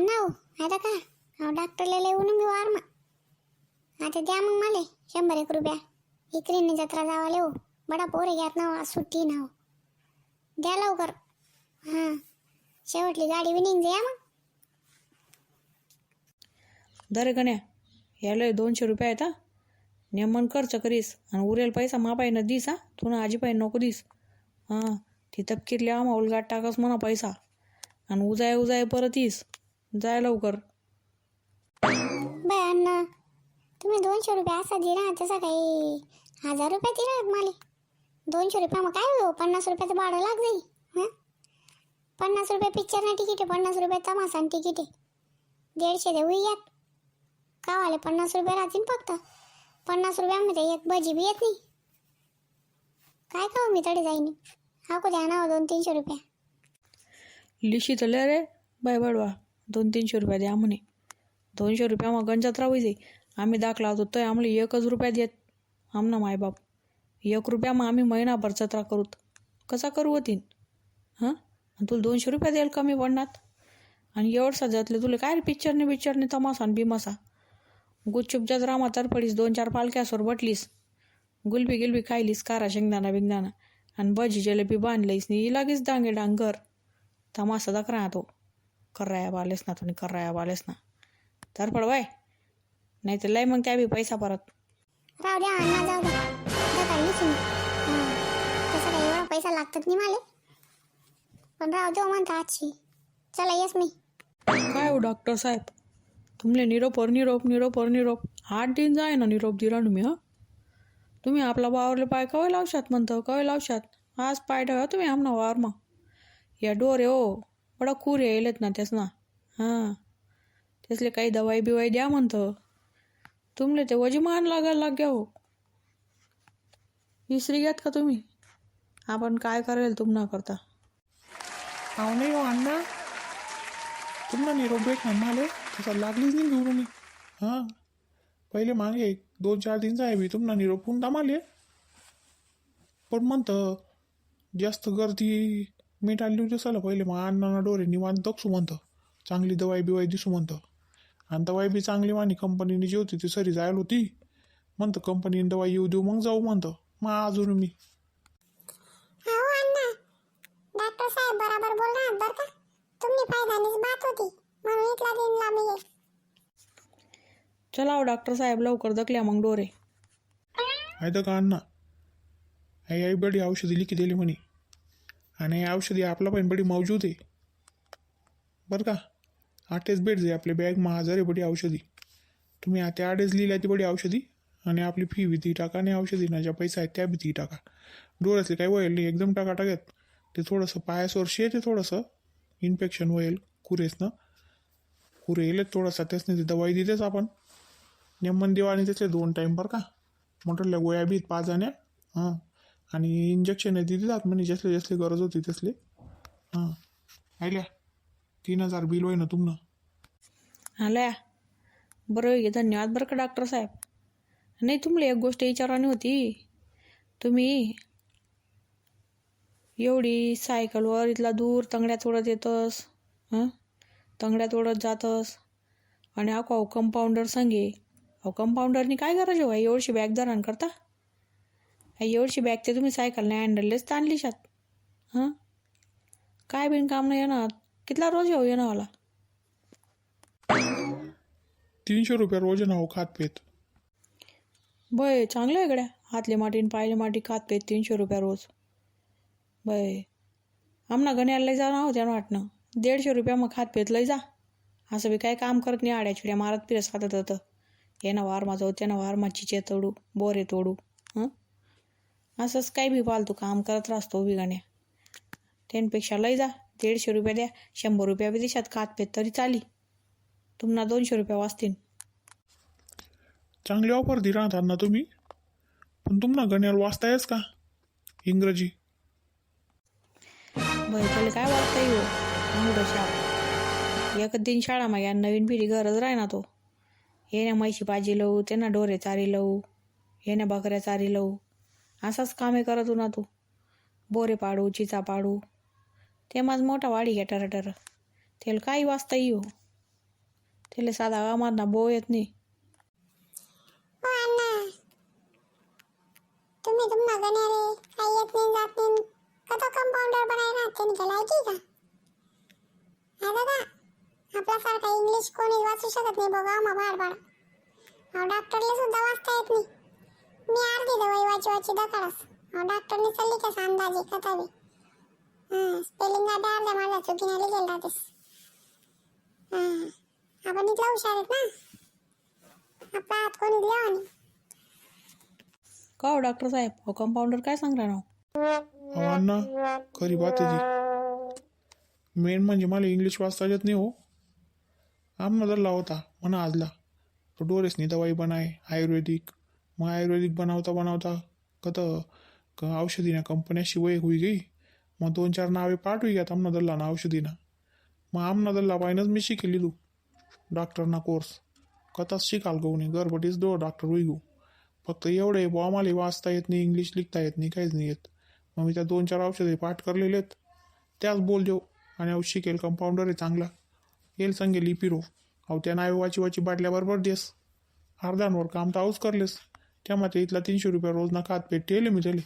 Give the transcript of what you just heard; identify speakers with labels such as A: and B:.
A: ना आता का अहो डॉक्टरला येऊन मी वार मग आता द्या मग मला शंभर एक रुपया. इकरीने जत्रा जावाले हो. बडा पोरे घ्यात ना सुट्टी ना हो द्या लवकर. हां. शेवटली गाडी बी द्या या मग.
B: दर गण्या याला दोनशे रुपये आहेत हा. नेमन खर्च करीस आणि उरेल पैसा मापाईनं दिस हा. तुला आजीपाई नको दिस. हां. ती तपकीरली आम्हा उलगाट टाकस म्हणा पैसा. आणि उजाय उजाय परत येस जाय लवकर.
A: बाय अण्णा तुम्ही दोनशे रुपये असा दिला तसा काही हजार रुपये दिला मला. दोनशे रुपये मग काय हो पन्नास रुपयाचं भाडं लाग जाईल हां? पन्नास रुपये पिक्चरनं तिकीट आहे पन्नास रुपये तमासान तिकीट आहे. दीडशे देऊ यात. कावाले पन्नास रुपये राहतील फक्त. पन्नास रुपयामध्ये एक भजी बी येत नाही. काय खाऊ मी तडे जाईन? हा द्या ना हो दोन तीनशे रुपये.
B: लिशी तर रे बाय बडवा. दोन तीनशे रुपया द्या म्हणे. दोनशे रुपया मग गंजात राहू दे. आम्ही दाखला होतो तर आम्हाला एकच रुपया देत. आमना मायबाप. एक रुपया मग आम्ही महिनाभर जत्रा करूत. कसा करू होतीन? हां? आणि तुला दोनशे रुपया द्याल कमी पडणार आणि एवढसा जातले तुला काय पिक्चरने पिक्चरने तमासा आणि बिमासा? गुच्छुप जत्रा तर पडीस दोन चार पालक्यासवर बटलीस. गुलबी गिलबी खायलीस कारा शेंगदाणा बिंगदाना आणि भजी जलेबी बांधलीस नी लगेच डांगे डांगर तमासा दाख तो. कर्राया बालेस ना तुम्ही कर्राया बालेस ना. तर पडवाय नाही तर लय मग त्या बी पैसा परत.
A: राहू द्या अण्णा जाऊ द्या. हां तसं काही एवढा पैसा लागतात नाही मला. पण राहू देऊ म्हणता आजची. चला येस मी.
B: काय हो डॉक्टर साहेब? तुमले निरोपर निरोप निरोपर निरोप. आठ दिन जाय ना निरोप दिला तुम्ही हा? तुम्ही आपला वावरले पाय कवय लावशात म्हणतं कवय लावशात? आज पाय ठेवा तुम्ही आमना वावर मग या डोरे हो. बडा खूर येलेत ना त्याच ना. हां. त्यासले काही दवाई बिवाई द्या म्हणतं. तुमले ते वजीमान लागायला लाग्या हो विसरी घ्यात का तुम्ही? आपण काय करेल तुम्हाला करता?
C: अहो नाही हो अण्णा. तुम्हाला निरोप भेट मला तसा लागलीच नाही घेऊन मी. हां. पहिले मागे दोन चार दिनचा आहे मी तुम्हाला निरोप होऊन दामाले. पण म्हणतं जास्त गर्दी मीठ आली दिसायला पहिले मग अण्णांना डोरे निवांत दक्षू म्हणतं चांगली दवाई बिवाई दिसू म्हणतं आणि दवाई बी चांगली मानी कंपनीने जी होती ती सरी जायला होती. म्हणतं कंपनीने दवाई येऊ देऊ मग जाऊ म्हणतं. मग अजून मी.
A: हो अण्णा. डॉक्टर साहेब बरोबर बोलणार बरं का? तुम्ही फायदानीच बात होती. म्हणून इथला दिन लांबी आहे
B: चला हो डॉक्टर साहेब लवकर दकल्या मग डोरे.
C: आहे का अण्णा? आई आई बडी औषधी लिखी दिली म्हणे. आणि औषधी आपला पण बडी मौजूद आहे. बरं का? आठेच भेट जाई आपले बॅग हजार आहे बडी औषधी. तुम्ही आता आठच लिहिल्या ती बडी औषधी आणि आपली फी भीती टाका आणि औषधी ना ज्या पैसा आहेत त्या भीती टाका. डोळ्यातले काही वळेल नाही एकदम टाका टाकत ते थोडंसं पायासवर शे ते थोडंसं. इन्फेक्शन होईल कुरेसनं कुरे येईल थोडासा त्यासने ते दवाई दिलीच आपण. नेमन देवा आणि दोन टाईम बरं का? म्हटलं गोळ्या बी पाच जाण्या हां. आणि इंजेक्शन आहे तिथे जात म्हणे जसले जसले गरज होती तसले हां. आयल्या तीन हजार बिल होय ना तुमनं.
B: आल्या बरं आहे धन्यवाद बरं का डॉक्टर साहेब. नाही तुम्हाला एक गोष्ट विचारानी होती. तुम्ही एवढी सायकलवर इथला दूर तंगड्या तोडत येतस हां? तंगड्या तोडत जातस. आणि अहो कंपाऊंडर सांगे अहो कंपाऊंडरनी काय गरज हो एवढीशी बॅग करता? एवढशी बॅग ते तुम्ही सायकलने हँडललेच ताणली शात हां? काय बिनकाम नाही येणार. कितला रोज येऊ येणार मला
C: तीनशे रुपये रोज ना हो खात पेत.
B: बय चांगलं आहे गड्या. हातले माटी पायले माटी खात पेत तीनशे रुपया रोज. बय आमना गण्याला लय जा ना हो त्यानं वाटणं. दीडशे रुपया मग खात पेत लय जा. असं बी काय काम करत नाही आड्या चिड्या मारत फिरस खातात येणं वार माझं होतं त्यानं वार माचीचे तोडू बोरे तोडू. हं? असंच काय बी फालतू काम करत राहतो बी गण्या त्यापेक्षा लय जा दीडशे रुपये द्या शंभर रुपया बी देशात खात पेत तरी चाली. तुम्हाला दोनशे रुपया वाचतील.
C: चांगली ऑफर दी राहतात ना तुम्ही? पण तुम्हाला गण्यावर वाचतायच का? इंग्रजी.
B: त्याला काय वाटतं येऊ? एक दिन शाळा मग या नवीन पिढी गरज राही ना तो. येण्या म्हैशी भाजी लावू त्यांना डोरे चारी लावू येण्या बकऱ्या चारी लावू. असाच कामे करत हो ना तू. बोरे पाडू चिचा पाडू. ते माझ मोठा वाडी घ्या टर टर त्याला काही वाचता येऊ हो. त्याला साधा कामात बो येत नाही.
A: हो अण्णा. तुम्ही तुम्हाला गण्यारे काही येत नाही जात नाही. कसा कंपाऊंडर बनायला त्यांनी काय लायकी का हा दादा आपल्यासारखा इंग्लिश कोणी वाचू शकत नाही बघा मग भाड भाड डॉक्टरला सुद्धा वाचता येत नाही. मी अर्धी दवाई वाची वाची दकाडस अहो डॉक्टरने चालली कसा अंदाजे कथा बी हां स्पेलिंग गाड्या अर्ध्या माझ्या चुकीने लिहिलेलं राहतेस. हां आपण इथला हुशार आहेत ना? आपला हात कोणी दिला आणि
B: का हो डॉक्टर साहेब? हो कंपाऊंडर काय सांगणार
C: अहो अण्णा खरी बात आहे ती. मेन म्हणजे मला इंग्लिश वाचता येत नाही हो. आमना जर होता म्हणा आजला. तो डोरेसनी दवाई बनाय आयुर्वेदिक. मग आयुर्वेदिक बनवता बनवता कत क औषधीना कंपन्याशी वय होई गई. मग दोन चार नावे पाठवी घ्यात आमना दल्ला ना औषधीना. मग आमना दल्ला पाहिनंच मी शिकेली तू डॉक्टरना कोर्स. कथाच शिकाल गो नाही गरबटीच दो डॉक्टर होई गो फक्त एवढे बो आम्हाला वाचता येत नाही इंग्लिश लिखता येत नाही काहीच नाही येत. मग मी त्या दोन चार औषधे पाठ करलेले आहेत. त्याच बोल देऊ. आणि औ शिकेल कंपाऊंडर आहे चांगला. येईल सांगेल इपिरो अहो त्या नावे वाची वाची बाटल्याबरोबर देस. अर्ध्यांवर काम तर आऊच करलेस. त्या मात्र इथला तीनशे रुपये रोज ना खात पेट ठेवले मी त्याला.